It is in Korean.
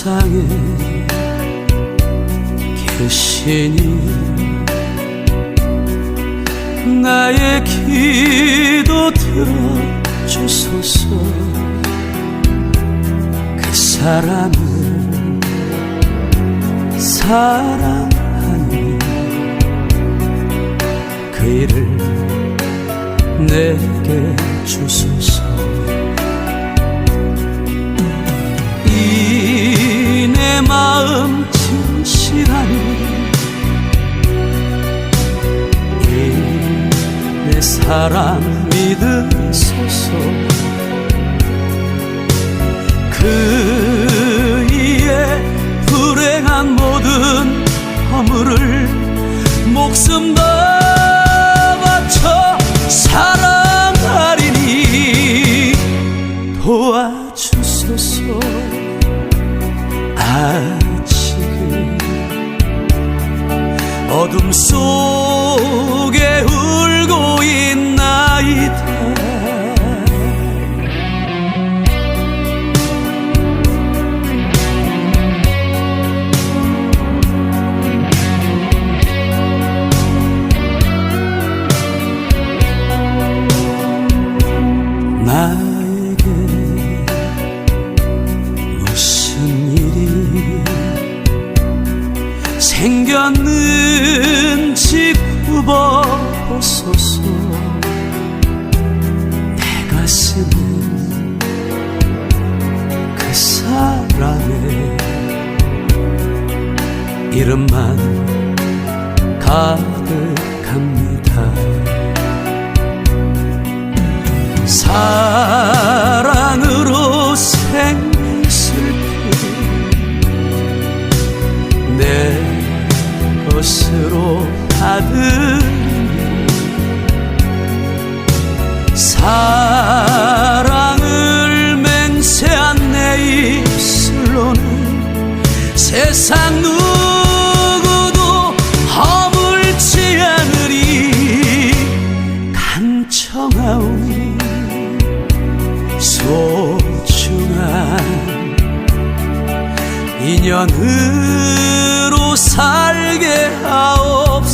세상에 계시니 나의 기도 들어주소서. 그 사람을 사랑하니 그 일을 내게 주소서 사랑 믿으소서. 그 이에 불행한 모든 허물을 목숨 다 바쳐 사랑하리니 도와주소서. 아 생겼는지 굽어보소서. 내 가슴은 그 사람의 이름만 가득합니다. 사 세상 누구도 허물지 않으리. 간청하오니 소중한 인연으로 살게 하오